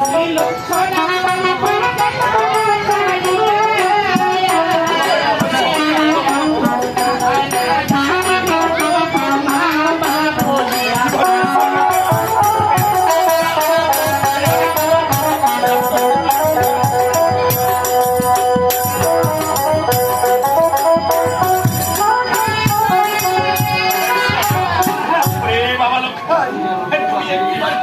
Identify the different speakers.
Speaker 1: Hello, 看，哎，别别！